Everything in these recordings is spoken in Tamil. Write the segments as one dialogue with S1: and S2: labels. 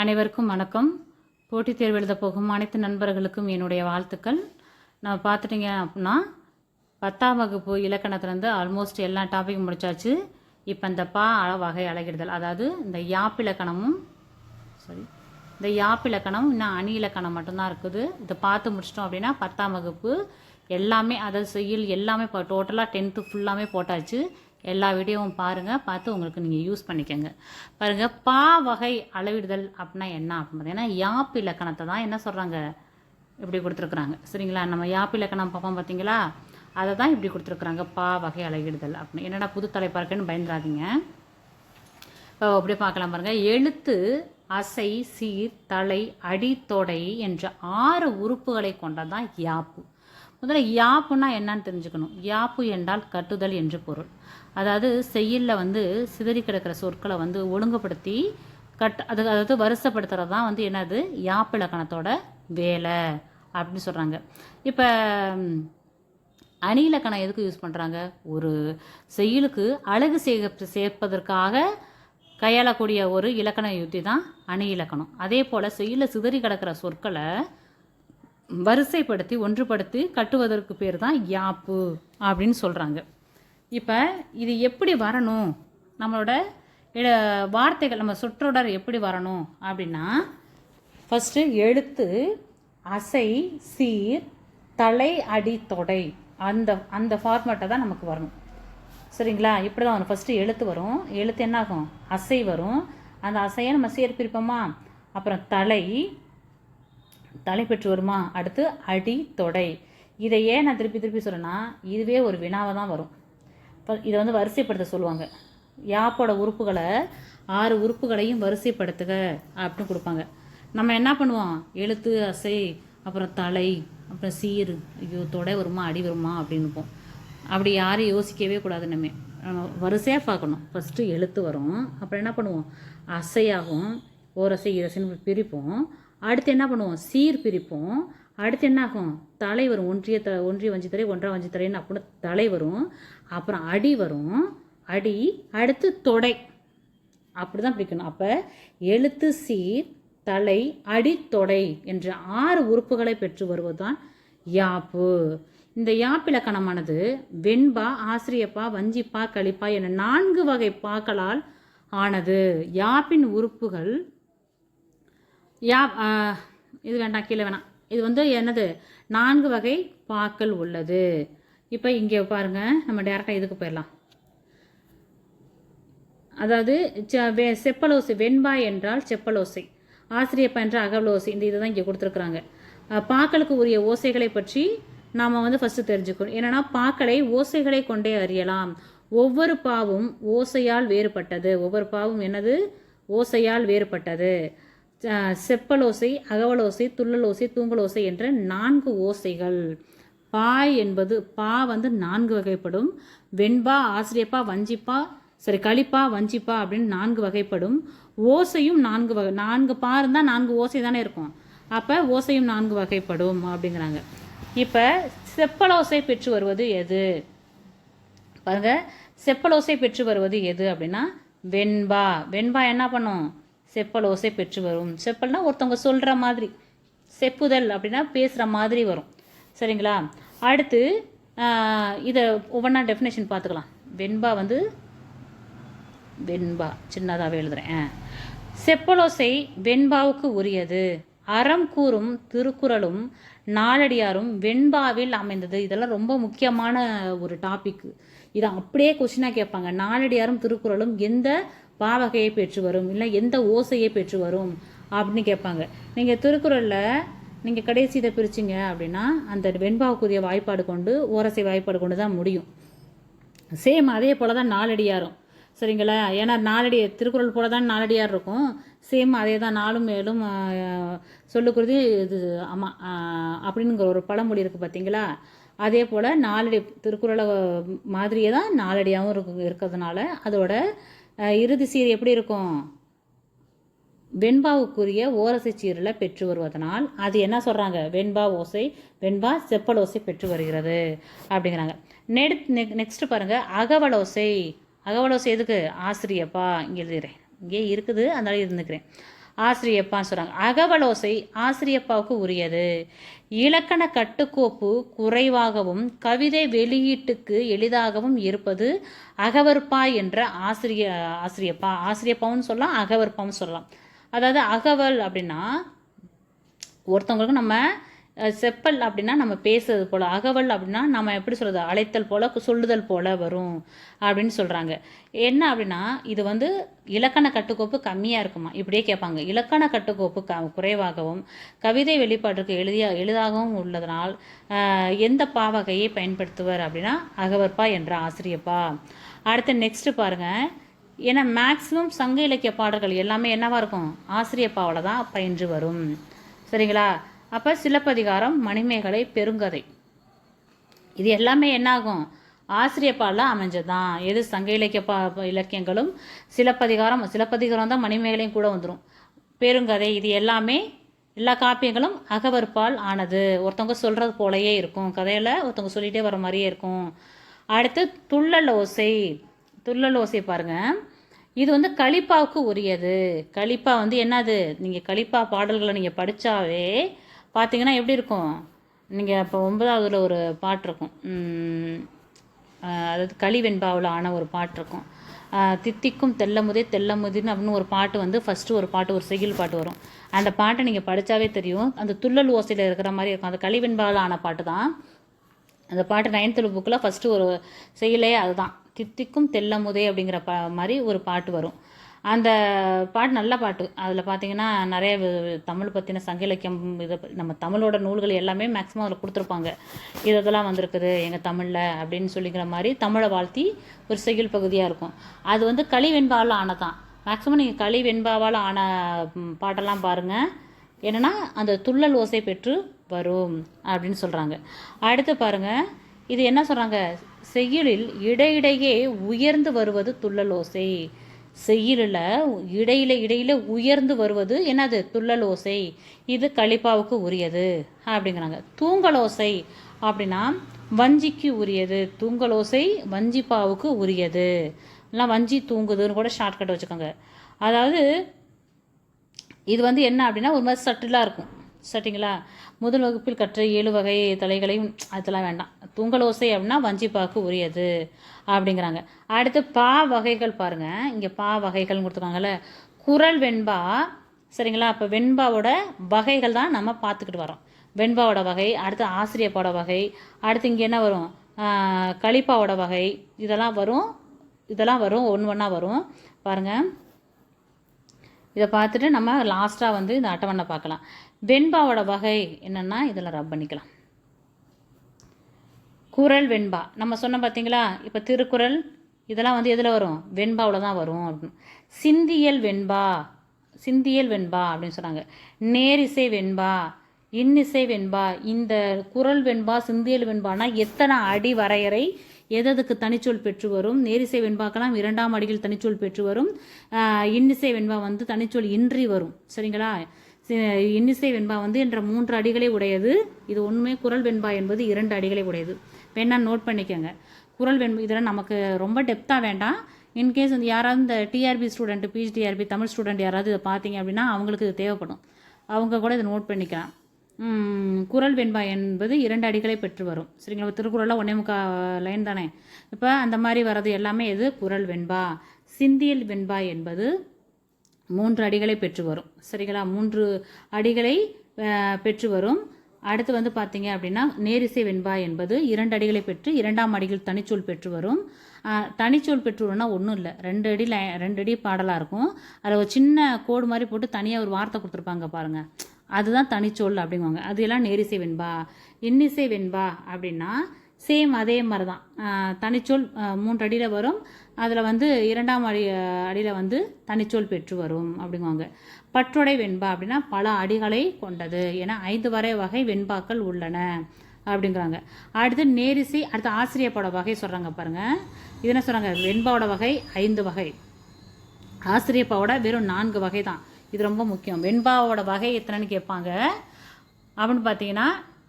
S1: அனைவருக்கும் வணக்கம். போட்டித் தேர்வு எழுத போகும் அனைத்து நண்பர்களுக்கும் என்னுடைய வாழ்த்துக்கள். நான் பார்த்துட்டிங்க அப்படின்னா பத்தாம் வகுப்பு இலக்கணத்துலேருந்து ஆல்மோஸ்ட் எல்லா டாபிக் முடிச்சாச்சு. இப்போ இந்த பா வகை அழகிடுதல். அதாவது இந்த யாப் இலக்கணமும் சாரி இந்த யாப் இன்னும் அணி இலக்கணம் மட்டும்தான் இருக்குது. இதை பார்த்து முடிச்சிட்டோம் அப்படின்னா பத்தாம் வகுப்பு எல்லாமே அதை செய்யல் எல்லாமே இப்போ டோட்டலாக டென்த்து ஃபுல்லாமே போட்டாச்சு. எல்லா வீடியோவும் பாருங்கள் பார்த்து உங்களுக்கு நீங்கள் யூஸ் பண்ணிக்கோங்க. பாருங்கள் பா வகை அளவிடுதல் அப்படின்னா என்ன அப்படின்னு பார்த்தீங்கன்னா யாப் இலக்கணத்தை தான் என்ன சொல்கிறாங்க இப்படி கொடுத்துருக்குறாங்க. சரிங்களா? நம்ம யாப் இலக்கணம் பார்ப்போம் பார்த்தீங்களா? அதை தான் இப்படி கொடுத்துருக்குறாங்க பா வகை அளவிடுதல் அப்படின்னு. என்னடா புது தலைப்பாக இருக்குன்னு பயந்துடாதீங்க. இப்போ அப்படியே பார்க்கலாம் பாருங்கள் எழுத்து அசை சீர் தலை அடித்தொடை என்ற ஆறு உறுப்புகளை கொண்டதான் யாப்பு. முதல்ல யாப்புன்னா என்னன்னு தெரிஞ்சுக்கணும். யாப்பு என்றால் கட்டுதல் என்று பொருள். அதாவது செய்யலில் வந்து சிதறி கிடக்கிற சொற்களை வந்து ஒழுங்குபடுத்தி கட் அது அதாவது வருஷப்படுத்துறது தான் வந்து என்னது? யாப்பு இலக்கணத்தோட வேலை அப்படின்னு சொல்கிறாங்க இப்போ அணி இலக்கணம் எதுக்கு யூஸ் பண்ணுறாங்க ஒரு செய்யுளுக்கு அழகு சேர்க்க சேர்ப்பதற்காக கையாளக்கூடிய ஒரு இலக்கண யுத்தி தான் அணி இலக்கணம் அதே போல் செய்யுளில் சிதறி கிடக்கிற சொற்களை வரிசைப்படுத்தி ஒன்றுபடுத்தி கட்டுவதற்கு பேர் தான் யாப்பு அப்படின்னு சொல்கிறாங்க இப்போ இது எப்படி வரணும்? நம்மளோட வார்த்தைகள் நம்ம சொற்றொடர் எப்படி வரணும் அப்படின்னா ஃபஸ்ட்டு எழுத்து அசை சீர் தலை அடி தொடை. அந்த அந்த ஃபார்மேட்டை தான் நமக்கு வரணும். சரிங்களா? இப்படி தான் வரும். ஃபஸ்ட்டு எழுத்து வரும். எழுத்து என்ன ஆகும் அசை வரும். அந்த அசையை நம்ம சேர் பிரிப்போமா அப்புறம் தலை. தலை பெற்று வருமா? அடுத்து அடி தொடை. இதை ஏன் நான் திருப்பி திருப்பி சொல்கிறேன்னா இதுவே ஒரு வினாவை தான் வரும். இதை வந்து வரிசைப்படுத்த சொல்லுவாங்க. யாப்போட உறுப்புகளை ஆறு உறுப்புகளையும் வரிசைப்படுத்துக அப்படின்னு கொடுப்பாங்க. நம்ம என்ன பண்ணுவோம்? எழுத்து அசை அப்புறம் தலை அப்புறம் சீர் ஐயோ தொடை வருமா அடி வருமா அப்படின்னுப்போம் அப்படி யாரும் யோசிக்கவே கூடாது நம்ம. நம்ம வரிசையாக பார்க்கணும். ஃபஸ்ட்டு எழுத்து வரும். அப்புறம் என்ன பண்ணுவோம்? அசையாகும். ஓரசை இரசைன்னு பிரிப்போம். அடுத்து என்ன பண்ணுவோம்? சீர் பிரிப்போம். அடுத்து என்ன ஆகும் தலை வரும். ஒன்றிய த ஒன்றிய வஞ்சி ஒன்றாம் வஞ்சி தலைன்னு அப்படின்னு தலை வரும். அப்புறம் அடி வரும். அடி அடுத்து தொடை. அப்படி தான் பிடிக்கணும் அப்போ எழுத்து சீர் தலை அடி தொடை என்ற ஆறு உறுப்புகளை பெற்று வருவதுதான் யாப்பு. இந்த யாப்பிலக்கணமானது வெண்பா ஆசிரியப்பா வஞ்சிப்பா களிப்பா என நான்கு வகை பாக்களால் ஆனது. யாப்பின் உறுப்புகள் யா இது வேண்டாம் கீழே வேணாம். இது வந்து என்னது? நான்கு வகை பாக்கள் உள்ளது. இப்போ இங்கே பாருங்க நம்ம டேரெக்டாக இதுக்கு போயிடலாம். அதாவது வெ- செப்பலோசை வெண்பாய் என்றால் செப்பலோசை ஆசிரியப்பா என்ற அகவலோசை இந்த இதை தான் இங்கே கொடுத்துருக்குறாங்க. பாக்களுக்கு உரிய ஓசைகளை பற்றி நாம் வந்து ஃபஸ்ட்டு தெரிஞ்சுக்கணும். என்னென்னா பாக்களை ஓசைகளை கொண்டே அறியலாம். ஒவ்வொரு பாவும் ஓசையால் வேறுபட்டது. ஒவ்வொரு பாவும் என்னது? ஓசையால் வேறுபட்டது. செப்பலோசை அகவலோசை துள்ளலோசை தூங்கலோசை என்ற நான்கு ஓசைகள். பாய் என்பது பா வந்து நான்கு வகைப்படும். வெண்பா ஆசிரியப்பா வஞ்சிப்பா சரி களிப்பா வஞ்சிப்பா அப்படின்னு நான்கு வகைப்படும். ஓசையும் நான்கு வகை நான்கு பா இருந்தால் நான்கு ஓசை தானே இருக்கும். அப்போ ஓசையும் நான்கு வகைப்படும் அப்படிங்கிறாங்க. இப்போ செப்பலோசை பெற்று வருவது எது? பாருங்க செப்பலோசை பெற்று வருவது எது அப்படின்னா வெண்பா. வெண்பா என்ன பண்ணும்? செப்பலோசை பெற்று வரும். செப்பல்னா ஒருத்தவங்க சொல்கிற மாதிரி செப்புதல் அப்படின்னா பேசுகிற மாதிரி வரும். சரிங்களா? அடுத்து இதை ஒவ்வொன்றா டெஃபினேஷன் பார்த்துக்கலாம் வெண்பா வந்து வெண்பா சின்னதாகவே எழுதுறேன். செப்பலோசை வெண்பாவுக்கு உரியது. அறம் கூறும் திருக்குறளும் நாலடியாரும் வெண்பாவில் அமைந்தது. இதெல்லாம் ரொம்ப முக்கியமான ஒரு டாபிக் இதை அப்படியே கொஸ்டினாக கேட்பாங்க. நாலடியாரும் திருக்குறளும் எந்த பாவகையை பெற்று வரும் இல்லை எந்த ஓசையை பெற்று வரும் அப்படின்னு கேட்பாங்க. நீங்கள் திருக்குறளில் நீங்கள் கடைசி இதை பிரிச்சிங்க அப்படின்னா அந்த வெண்பாவுக்குரிய வாய்ப்பாடு கொண்டு ஓரசை வாய்ப்பாடு கொண்டு தான் முடியும். சேம் அதே போல தான் நாலடியாரும். சரிங்களா? ஏன்னா நாலடி திருக்குறள் போல தான் நாலடியார் இருக்கும். சேம் அதே தான் நாலும் மேலும் சொல்லுக்குறது இது ஆமாம் அப்படிங்கிற ஒரு பழமொழி இருக்குது பார்த்தீங்களா அதே போல் நாலடி திருக்குறளை மாதிரியே தான் நாலடியாகவும் இருக்கு இருக்கிறதுனால அதோட இறுதி சீர் எப்படி இருக்கும்? வெண்பாவுக்குரிய ஓரசை சீரில் பெற்று வருவதனால் அது என்ன சொல்கிறாங்க வெண்பா ஓசை வெண்பா செப்பல் ஓசை பெற்று வருகிறது அப்படிங்கிறாங்க. நெடு நெக்ஸ்ட் பாருங்கள் அகவலோசை அகவலோசை எதுக்கு? ஆசிரியப்பா இங்கே எழுதுகிறேன் இங்கே இருக்குது அதனால இருந்துக்கிறேன் ஆசிரியப்பான்னு சொல்கிறாங்க அகவலோசை ஆசிரியப்பாவுக்கு உரியது. இலக்கண கட்டுக்கோப்பு குறைவாகவும் கவிதை வெளியீட்டுக்கு எளிதாகவும் இருப்பது அகவற்பா என்ற ஆசிரிய ஆசிரியப்பா. ஆசிரியப்பாவும் சொல்லலாம் அகவற்பாவும் சொல்லலாம். அதாவது அகவல் அப்படின்னா ஒருத்தவங்களுக்கு நம்ம செப்பல் அப்படின்னா நம்ம பேசுறது போல் அகவல் அப்படின்னா நம்ம எப்படி சொல்கிறது அழைத்தல் போல் சொல்லுதல் போல் வரும் அப்படின்னு சொல்கிறாங்க என்ன அப்படின்னா இது வந்து இலக்கண கட்டுக்கோப்பு கம்மியாக இருக்குமா? இப்படியே கேட்பாங்க. இலக்கண கட்டுக்கோப்பு க குறைவாகவும் கவிதை வெளிப்பாட்டிற்கு எளிதியா எளிதாகவும் உள்ளதனால் எந்த பாவகையை பயன்படுத்துவர் அப்படின்னா அகவற்பா என்ற ஆசிரியப்பா. அடுத்து நெக்ஸ்ட்டு பாருங்க. ஏன்னா மேக்ஸிமம் சங்க இலக்கிய பாடல்கள் எல்லாமே என்னவாக இருக்கும்? ஆசிரியப்பாவில் தான் பயின்று வரும். சரிங்களா? அப்போ சிலப்பதிகாரம் மணிமேகலை பெருங்கதை. இது எல்லாமே என்னாகும்? ஆசிரியப்பால அமைஞ்சதான் எது சங்க இலக்கிய பா இலக்கியங்களும் சிலப்பதிகாரம் சிலப்பதிகாரம் தான் மணிமேகலையும் கூட வந்துடும் பெருங்கதை இது எல்லாமே எல்லா காப்பியங்களும் அகவற்பால் ஆனது. ஒருத்தவங்க சொல்கிறது போலயே இருக்கும். கதையில் ஒருத்தவங்க சொல்லிகிட்டே வர மாதிரியே இருக்கும். அடுத்து துள்ளல் ஓசை துள்ளல் ஓசை பாருங்கள் இது வந்து கலிப்பாவுக்கு உரியது. கலிப்பா வந்து என்னது? நீங்கள் கலிப்பா பாடல்களை நீங்கள் படித்தாவே பார்த்தீங்கன்னா எப்படி இருக்கும்? நீங்கள் இப்போ ஒன்பதாவதுல ஒரு பாட்டு இருக்கும். அதாவது களிவெண்பாவில் ஆன ஒரு பாட்டு இருக்கும். தித்திக்கும் தெல்லமுதே தெல்லமுதின்னு அப்படின்னு ஒரு பாட்டு வந்து ஃபஸ்ட்டு ஒரு பாட்டு ஒரு செகில் பாட்டு வரும். அந்த பாட்டை நீங்கள் படித்தாவே தெரியும். அந்த துள்ளல் ஓசையில் இருக்கிற மாதிரி இருக்கும். அந்த களிவெண்பாவில் ஆன பாட்டு தான். அந்த பாட்டு நைன்த்தில் புக்கில் ஃபஸ்ட்டு ஒரு செயலே அதுதான். தித்திக்கும் தெல்லமுதே அப்படிங்கிற பா மாதிரி ஒரு பாட்டு வரும். அந்த பாட்டு நல்ல பாட்டு. அதில் பார்த்தீங்கன்னா நிறைய தமிழ் பற்றின சங்க இலக்கியம் இதை நம்ம தமிழோட நூல்கள் எல்லாமே மேக்ஸிமம் அதில் கொடுத்துருப்பாங்க. இது இதெல்லாம் வந்திருக்குது எங்கள் தமிழில் அப்படின்னு சொல்லிக்கிற மாதிரி தமிழை வாழ்த்தி ஒரு செய்யுள் பகுதியாக இருக்கும். அது வந்து களி வெண்பாவில் ஆனதான். மேக்ஸிமம் நீங்கள் களி வெண்பாவால் ஆன பாட்டெல்லாம் பாருங்கள் என்னன்னா அந்த துள்ளல் ஓசை பெற்று வரும் அப்படின்னு சொல்கிறாங்க அடுத்து பாருங்கள் இது என்ன சொல்கிறாங்க செய்யுளில் இடையிடையே உயர்ந்து வருவது துள்ளல் ஓசை. செய்யலில் இடையில இடையில உயர்ந்து வருவது என்னது? துள்ளல் ஓசை. இது கலிப்பாவுக்கு உரியது அப்படிங்கிறாங்க. தூங்கலோசை அப்படின்னா வஞ்சிக்கு உரியது. தூங்கல் ஓசை வஞ்சிப்பாவுக்கு உரியது. எல்லாம் வஞ்சி தூங்குதுன்னு கூட ஷார்ட்கட் வச்சுக்கோங்க. அதாவது இது வந்து என்ன அப்படின்னா ஒரு மாதிரி சட்டிலாக இருக்கும். சரிங்களா? முதல் வகுப்பில் கற்ற ஏழு வகை தலைகளையும் அதெல்லாம் வேண்டாம். துங்கலோசை அப்படின்னா வஞ்சிப்பாக்கு உரியது அப்படிங்கிறாங்க. அடுத்து பா வகைகள் பாருங்கள் இங்கே பா வகைகள்னு கொடுத்துருக்காங்கல்ல. குரல் வெண்பா சரிங்களா? அப்போ வெண்பாவோட வகைகள் தான் நம்ம பார்த்துக்கிட்டு வரோம் வெண்பாவோட வகை அடுத்து ஆசிரியப்பாவோட வகை அடுத்து இங்கே என்ன வரும்? ஆஹ் கலிப்பாவோட வகை. இதெல்லாம் வரும் இதெல்லாம் வரும் ஒன்று ஒன்றா வரும். பாருங்கள் இதை பார்த்துட்டு நம்ம லாஸ்ட்டாக வந்து இந்த அட்டவணை பார்க்கலாம். வெண்பாவோட வகை என்னென்னா இதில் ரப் பண்ணிக்கலாம். குரல் வெண்பா. நம்ம சொன்னோம் பார்த்தீங்களா இப்போ திருக்குறள் இதெல்லாம் வந்து எதில் வரும்? வெண்பாவில் தான் வரும் அப்படின்னு. சிந்தியல் வெண்பா. சிந்தியல் வெண்பா அப்படின்னு சொன்னாங்க. நேரிசை வெண்பா. இன்னிசை வெண்பா. இந்த குரல் வெண்பா சிந்தியல் வெண்பானா எத்தனை அடி வரையறை எததுக்கு தனிச்சொல் பெற்று வரும்? நேரிசை வெண்பாக்கெல்லாம் இரண்டாம் அடியில் தனிச்சொல் பெற்று வரும். இன்னிசை வெண்பா வந்து தனிச்சொல் இன்றி வரும். சரிங்களா? இன்னிசை வெண்பா வந்து என்ற மூன்று அடிகளை உடையது. இது உண்மை குரல் வெண்பா என்பது இரண்டு அடிகளை உடையது. வேணா நோட் பண்ணிக்கோங்க. குரல் வெண்பா இதெல்லாம் நமக்கு ரொம்ப டெப்த்தாக வேண்டாம். இன்கேஸ் வந்து யாராவது இந்த டிஆர்பி ஸ்டூடெண்ட் பிஹெச்டிஆர்பி தமிழ் ஸ்டூடெண்ட் யாராவது இதை பார்த்தீங்க அப்படின்னா அவங்களுக்கு இது தேவைப்படும். அவங்க கூட இதை நோட் பண்ணிக்கலாம். குரல் வெண்பா என்பது இரண்டு அடிகளை பெற்று வரும். சரிங்களா? திருக்குறளில் ஒன்னே முக்கா லைன் தானே? இப்போ அந்த மாதிரி வர்றது எல்லாமே எது? குரல் வெண்பா. சிந்தியல் வெண்பா என்பது மூன்று அடிகளை பெற்று வரும். சரிங்களா? மூன்று அடிகளை பெற்று வரும். அடுத்து வந்து பார்த்தீங்க அப்படின்னா நேரிசை வெண்பா என்பது இரண்டு அடிகளை பெற்று இரண்டாம் அடிகள் தனிச்சொல் பெற்று வரும். தனிச்சொல் பெற்று வரும்னா ஒன்றும் இல்லை. ரெண்டு அடி லை ரெண்டு அடி பாடலாக இருக்கும். அதில் ஒரு சின்ன கோடு மாதிரி போட்டு தனியாக ஒரு வார்த்தை கொடுத்துருப்பாங்க பாருங்கள் அதுதான் தனிச்சொல் அப்படிங்குவாங்க. அது எல்லாம் நேரிசை வெண்பா இன்னிசை வெண்பா அப்படின்னா சேம் அதே மாதிரி தான் தனிச்சொல் மூன்று அடியில் வரும். அதில் வந்து இரண்டாம் அடி அடியில் வந்து தனிச்சொல் பெற்று வரும் அப்படிங்குவாங்க. பற்றுடை வெண்பா அப்படின்னா பல அடிகளை கொண்டது. ஏன்னா ஐந்து வரை வகை வெண்பாக்கள் உள்ளன அப்படிங்கிறாங்க. அடுத்து நேரிசை அடுத்து ஆசிரியப்போட வகை சொல்கிறாங்க பாருங்கள் இது என்ன சொல்கிறாங்க வெண்பாவோட வகை ஐந்து வகை. ஆசிரியப்பாவோட வெறும் நான்கு வகை தான் இது ரொம்ப முக்கியம். வெண்பாவோட வகை எத்தனைன்னு கேட்பாங்க. அப்படின்னு பார்த்தீங்கன்னா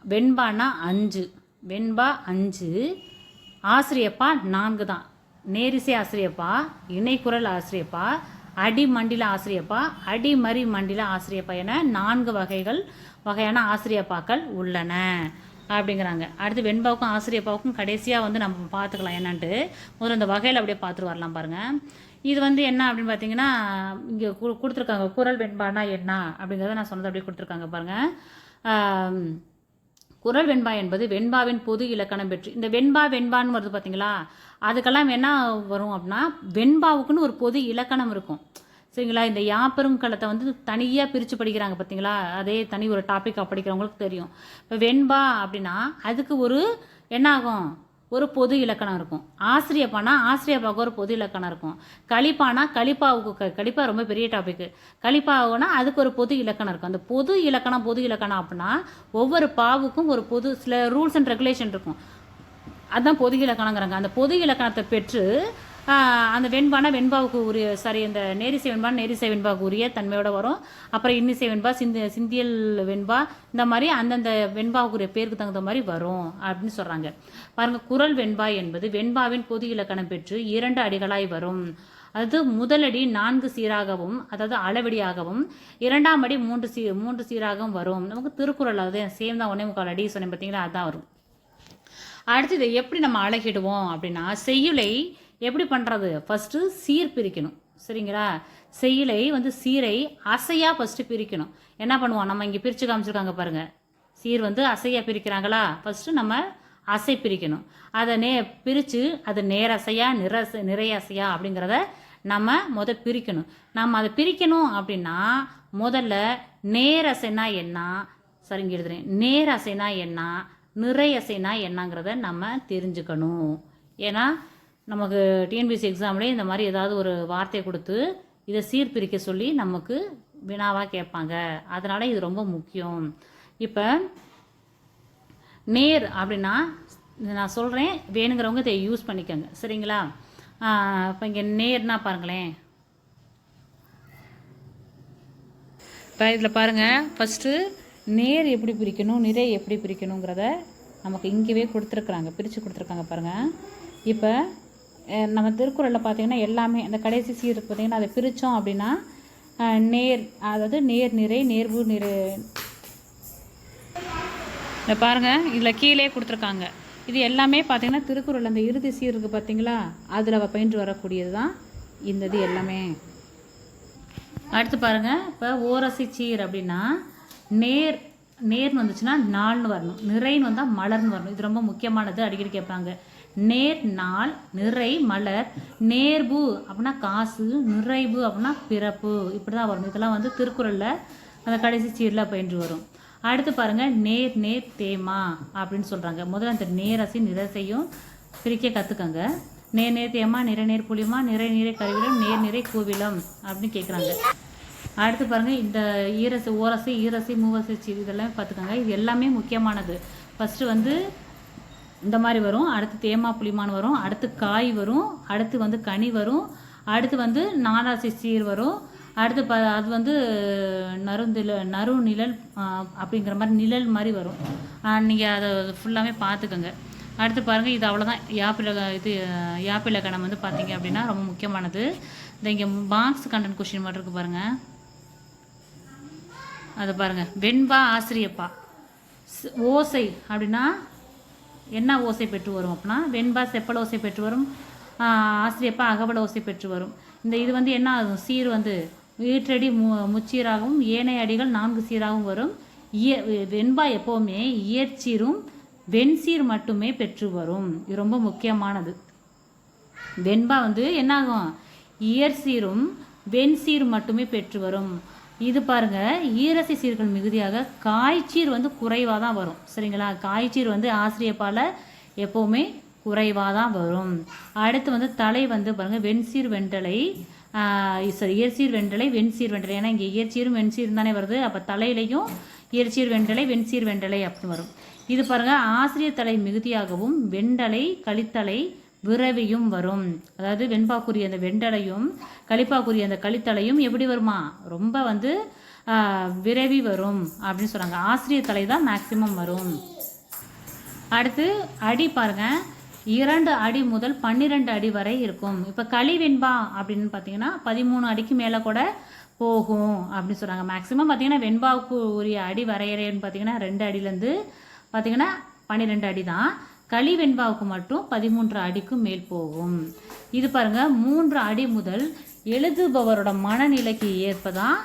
S1: வெண்பான்னா அஞ்சு. வெண்பா அஞ்சு. ஆசிரியப்பா நான்கு தான். நேரிசை ஆசிரியப்பா இணைக்குரல் ஆசிரியப்பா அடி மண்டில ஆசிரியப்பா அடிமறி மண்டில ஆசிரியப்பா என நான்கு வகைகள் வகையான ஆசிரியப்பாக்கள் உள்ளன. அப்படிங்கிறாங்க. அடுத்து வெண்பாவுக்கும் ஆசிரியப்பாவுக்கும் கடைசியாக வந்து நம்ம பார்த்துக்கலாம் என்னன்ட்டு. முதல்ல இந்த வகையில் அப்படியே பார்த்துட்டு வரலாம் பாருங்கள் இது வந்து என்ன அப்படின்னு பார்த்தீங்கன்னா இங்கே கொடுத்துருக்காங்க. குரல் வெண்பானா என்ன அப்படிங்கிறத நான் சொன்னது அப்படியே கொடுத்துருக்காங்க பாருங்கள் குரல் வெண்பா என்பது வெண்பாவின் பொது இலக்கணம் பெற்று இந்த வெண்பா வெண்பான்னு வருது பார்த்தீங்களா அதுக்கெல்லாம் என்ன வரும் அப்படின்னா வெண்பாவுக்குன்னு ஒரு பொது இலக்கணம் இருக்கும். சரிங்களா? இந்த யாப்பெரும் களத்தை வந்து தனியாக பிரித்து படிக்கிறாங்க பார்த்தீங்களா அதே தனி ஒரு டாப்பிக்காக படிக்கிறவங்களுக்கு தெரியும். இப்போ வெண்பா அப்படின்னா அதுக்கு ஒரு என்ன ஆகும் ஒரு பொது இலக்கணம் இருக்கும். ஆசிரியப்பானா ஆசிரியப்பாவுக்கு ஒரு பொது இலக்கணம் இருக்கும். கழிப்பானா கழிப்பாவுக்கு க கலிப்பா ரொம்ப பெரிய டாபிக் கழிப்பாவுனா அதுக்கு ஒரு பொது இலக்கணம் இருக்கும். அந்த பொது இலக்கணம் பொது இலக்கணம் அப்படின்னா ஒவ்வொரு பாவுக்கும் ஒரு பொது சில ரூல்ஸ் அண்ட் ரெகுலேஷன் இருக்கும். அதுதான் பொது இலக்கணங்கிறாங்க அந்த பொது இலக்கணத்தை பெற்று அந்த வெண்பானா வெண்பாவுக்கு உரிய சாரி அந்த நேரிசை வெண்பா நேரிசை வெண்பாவுக்கு உரிய தன்மையோட வரும். அப்புறம் இன்னிசை வெண்பா சிந்தி சிந்தியல் வெண்பா இந்த மாதிரி அந்தந்த வெண்பாவுக்குரிய பேருக்கு தகுந்த மாதிரி வரும் அப்படின்னு சொல்கிறாங்க பாருங்க குரல் வெண்பா என்பது வெண்பாவின் பொது இலக்கணம் பெற்று இரண்டு அடிகளாய் வரும். அதாவது முதலடி நான்கு சீராகவும் அதாவது அளவடியாகவும் இரண்டாம் அடி மூன்று சீ மூன்று சீராகவும் வரும். நமக்கு திருக்குறள் அதாவது சேம் தான் ஒன்னே முக்கால் அடி சொன்னேன் பார்த்தீங்களா? அதான் வரும். அடுத்து இதை எப்படி நம்ம அழகிடுவோம் அப்படின்னா செய்யுளை எப்படி பண்ணுறது ஃபஸ்ட்டு சீர் பிரிக்கணும். சரிங்களா? செயலை வந்து சீரை அசையாக ஃபஸ்ட்டு பிரிக்கணும். என்ன பண்ணுவோம்? நம்ம இங்கே பிரித்து காமிச்சிருக்காங்க பாருங்கள் சீர் வந்து அசையாக பிரிக்கிறாங்களா? ஃபஸ்ட்டு நம்ம அசை பிரிக்கணும். அதை நே பிரித்து அது நேரசையா நிறச நிறையசையா அப்படிங்கிறத நம்ம முத பிரிக்கணும். நம்ம அதை பிரிக்கணும் அப்படின்னா முதல்ல நேரசைனா என்ன? சரிங்க எழுதுறேன். நேரசைனா என்ன? நிறையசைனா என்னங்கிறத நம்ம தெரிஞ்சுக்கணும். ஏன்னா நமக்கு டிஎன்பிசி எக்ஸாம்லேயே இந்த மாதிரி ஏதாவது ஒரு வார்த்தையை கொடுத்து இதை சீர்பிரிக்க சொல்லி நமக்கு வினாவாக கேட்பாங்க. அதனால் இது ரொம்ப முக்கியம். இப்போ நேர் அப்படின்னா நான் சொல்கிறேன் வேணுங்கிறவங்க இதை யூஸ் பண்ணிக்கோங்க. சரிங்களா? இப்போ இங்கே நேர்னா பாருங்களேன். இப்போ இதில் பாருங்கள் ஃபஸ்ட்டு நேர் எப்படி பிரிக்கணும் நிறை எப்படி பிரிக்கணுங்கிறத நமக்கு இங்கேவே கொடுத்துருக்குறாங்க பிரித்து கொடுத்துருக்காங்க பாருங்கள் இப்போ நம்ம திருக்குறளில் பார்த்தீங்கன்னா எல்லாமே அந்த கடைசி சீர் பார்த்திங்கன்னா பார்த்தீங்கன்னா அதை பிரித்தோம் அப்படின்னா நேர் அதாவது நேர் நிறை நேர்வு நிறை. இதை பாருங்கள் இதில் கீழே கொடுத்துருக்காங்க. இது எல்லாமே பார்த்தீங்கன்னா திருக்குறள் அந்த இறுதி சீர் இருக்குது பார்த்தீங்களா அதில் பயின்று வரக்கூடியது தான் இந்த இது எல்லாமே. அடுத்து பாருங்கள் இப்போ ஓரசி சீர் அப்படின்னா நேர் நேர்னு வந்துச்சுன்னா நாள்னு வரணும். நிறைன்னு வந்தால் மலர்னு வரணும். இது ரொம்ப முக்கியமானது அடிக்கடி கேட்பாங்க. நேர் நாள் நிறை மலர் நேர்பு அப்படின்னா காசு நிறைவு அப்படின்னா பிறப்பு. இப்படி தான் வரும். இதெல்லாம் வந்து திருக்குறளில் அந்த கடைசி சீரில் பயின்று வரும். அடுத்து பாருங்க நேர் நேர் தேமா அப்படின்னு சொல்கிறாங்க முதல்ல அந்த நேரசி நிறசையும் பிரிக்க கற்றுக்கங்க நேர் நேர் தேமா நிறை நேர் புளியமா நிறை நிறை கருவிலம் நேர் நிறை கோவிலம் அப்படின்னு கேட்குறாங்க அடுத்து பாருங்க இந்த ஈரசி ஓரசி ஈரசை மூவசை சீர் இதெல்லாம் பார்த்துக்கோங்க இது எல்லாமே முக்கியமானது. ஃபஸ்ட்டு வந்து இந்த மாதிரி வரும். அடுத்து தேமா புளிமான் வரும். அடுத்து காய் வரும். அடுத்து வந்து கனி வரும். அடுத்து வந்து நாராசி சீர் வரும். அடுத்து ப அது வந்து நறுந்தில நறு நிழல் அப்படிங்கிற மாதிரி நிழல் மாதிரி வரும். நீங்கள் அதை ஃபுல்லாகவே பார்த்துக்கோங்க. அடுத்து பாருங்கள் இது அவ்வளோதான் யாப்பில இது யாப்பிலக்கணம் வந்து பார்த்தீங்க அப்படின்னா ரொம்ப முக்கியமானது. இந்த இங்கே பாக்ஸ் கண்டென்ட் கொஷின் மட்டும் இருக்கு பாருங்கள் அது பாருங்கள் வெண்பா ஆசிரியப்பா. ஓசை அப்படின்னா என்ன ஓசை பெற்று வரும் அப்படின்னா வெண்பா செப்பல் ஓசை பெற்று வரும். ஆசிரியப்பா அகவல ஓசை பெற்று வரும். இந்த இது வந்து என்ன ஆகும்? சீர் வந்து ஈற்றடி மு முச்சீராகவும் ஏனைய அடிகள் நான்கு சீராகவும் வரும். இய வெண்பா எப்போவுமே இயற்சீரும் வெண்சீர் மட்டுமே பெற்று வரும். இது ரொம்ப முக்கியமானது. வெண்பா வந்து என்னாகும் இயற்சீரும் வெண்சீர் மட்டுமே பெற்று வரும். இது பாருங்க ஈரசி சீர்கள் மிகுதியாக காய்ச்சீர் வந்து குறைவாக தான் வரும். சரிங்களா? காய்ச்சீர் வந்து ஆசிரியப்பால் எப்போவுமே குறைவாக தான் வரும். அடுத்து வந்து தலை வந்து பாருங்கள் வெண்சீர் வெண்டலை சாரி இயற்சீர் வெண்டலை வெண்சீர் வெண்டலை ஏன்னா இங்கே இயற்சீரும் வெண்சீரும் தானே வருது. அப்போ தலையிலையும் இயற்சீர் வெண்டலை வெண்சீர் வெண்டலை அப்படின்னு வரும். இது பாருங்க ஆசிரியர் தலை மிகுதியாகவும் வெண்டலை கழித்தலை விரவியும் வரும். அதாவது வெண்பாக்குரிய அந்த வெண்டலையும் களிப்பாக்குரிய அந்த களித்தலையும் எப்படி வருமா? ரொம்ப வந்து விரவி வரும் அப்படின்னு சொல்கிறாங்க ஆசிரியர் தலை தான் மேக்சிமம் வரும். அடுத்து அடி பாருங்கள் இரண்டு அடி முதல் பன்னிரெண்டு அடி வரை இருக்கும். இப்போ களி வெண்பா அப்படின்னு பார்த்தீங்கன்னா பதிமூணு அடிக்கு மேலே கூட போகும் அப்படின்னு சொல்கிறாங்க மேக்ஸிமம் பார்த்தீங்கன்னா வெண்பாவுக்கு உரிய அடி வரையறைன்னு பார்த்தீங்கன்னா ரெண்டு அடியிலேருந்து பார்த்தீங்கன்னா பன்னிரெண்டு அடி தான் களி வெண்பாவுக்கு மட்டும் பதிமூன்று அடிக்கும் மேல் போகும். இது பாருங்க மூன்று அடி முதல் எழுதுபவரோட மனநிலைக்கு ஏற்பதான்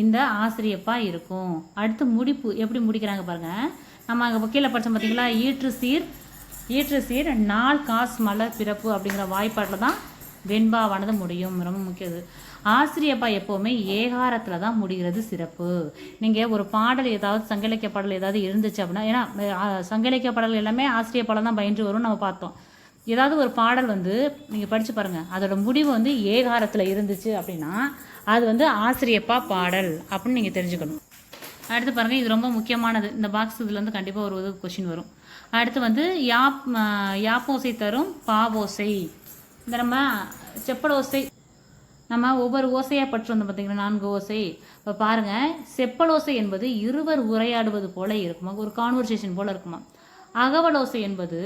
S1: இந்த ஆசிரியப்பா இருக்கும். அடுத்து முடிப்பு எப்படி முடிக்கிறாங்க பாருங்க. நம்ம அங்கே கீழே படித்தோம் பார்த்தீங்களா ஈற்று சீர் ஈற்று சீர் நாள் காசு மலர் பிறப்பு அப்படிங்கிற வாய்ப்பாட்டில் தான் வெண்பாவானது முடியும். ரொம்ப முக்கியது ஆசிரியப்பா எப்போவுமே ஏகாரத்தில் தான் முடிகிறது சிறப்பு. நீங்கள் ஒரு பாடல் ஏதாவது சங்க பாடல் ஏதாவது இருந்துச்சு அப்படின்னா ஏன்னா அஹ், பாடல் எல்லாமே ஆசிரிய பாடல் தான் பயின்று வரும்னு நம்ம பார்த்தோம். ஏதாவது ஒரு பாடல் வந்து நீங்கள் படித்து பாருங்கள் அதோட முடிவு வந்து ஏகாரத்தில் இருந்துச்சு அப்படின்னா அது வந்து ஆசிரியப்பா பாடல் அப்படின்னு நீங்கள் தெரிஞ்சுக்கணும். அடுத்து பாருங்கள் இது ரொம்ப முக்கியமானது. இந்த பாக்ஸ் இதுலேருந்து கண்டிப்பாக ஒரு கொஷின் வரும். அடுத்து வந்து யாப் யாப்போசை தரும் பாவோசை. இந்த நம்ம செப்பல் ஓசை நம்ம ஒவ்வொரு ஓசையாக பற்று வந்தோம் பார்த்தீங்கன்னா நான்கு ஓசை. இப்போ பாருங்கள் செப்பல் ஓசை என்பது இருவர் உரையாடுவது போல இருக்குமா? ஒரு கான்வர்சேஷன் போல் இருக்குமா? அகவல் ஓசை என்பது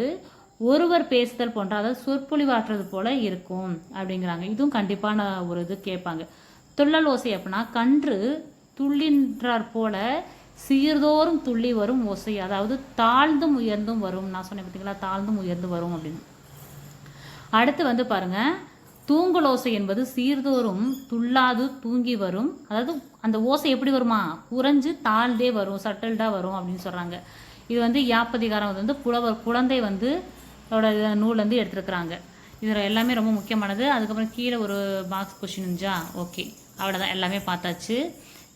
S1: ஒருவர் பேசுதல் போன்ற அதாவது சொற்பொழிவாற்றுறது போல இருக்கும் அப்படிங்கிறாங்க. இதுவும் கண்டிப்பான ஒரு இது கேட்பாங்க. துள்ளல் ஓசை அப்படின்னா கன்று துள்ளின்றார் போல சீர்தோறும் துள்ளி வரும் ஓசை. அதாவது தாழ்ந்தும் உயர்ந்தும் வரும். நான் சொன்னேன் பார்த்தீங்களா தாழ்ந்தும் உயர்ந்து வரும் அப்படின்னு. அடுத்து வந்து பாருங்கள் தூங்கல் ஓசை என்பது சீர்தோறும் துள்ளாது தூங்கி வரும். அதாவது அந்த ஓசை எப்படி வருமா? குறைஞ்சு தாழ்ந்தே வரும் சட்டல்டாக வரும் அப்படின்னு சொல்கிறாங்க இது வந்து யாப்பதிகாரம் வந்து புலவர் குழந்தை வந்து அதோட நூல்லேருந்து எடுத்துருக்குறாங்க. இதில் எல்லாமே ரொம்ப முக்கியமானது. அதுக்கப்புறம் கீழே ஒரு பாக்ஸ் கொஷின் இருந்துச்சா ஓகே அவ்வளோதான் எல்லாமே பார்த்தாச்சு.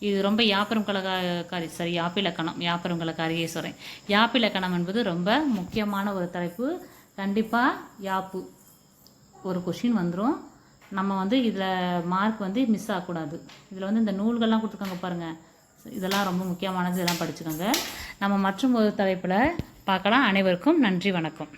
S1: இது ரொம்ப யாப்பரம் கலகாரி சாரி யாப்பிலக்கணம் யாப்பரும் கலக்காரியே சொல்கிறேன் யாப்பிலக்கணம் என்பது ரொம்ப முக்கியமான ஒரு தலைப்பு. கண்டிப்பாக யாப்பு. ஒரு கொஷின் வந்துடும் நம்ம வந்து இதில் மார்க் வந்து மிஸ் ஆகக்கூடாது. இதில் வந்து இந்த நூல்கள்லாம் கொடுத்துருக்காங்க பாருங்கள் இதெல்லாம் ரொம்ப முக்கியமானது இதெல்லாம் படிச்சுக்கோங்க. நம்ம மற்றும் ஒரு தலைப்பில் பார்க்கலாம். அனைவருக்கும் நன்றி வணக்கம்.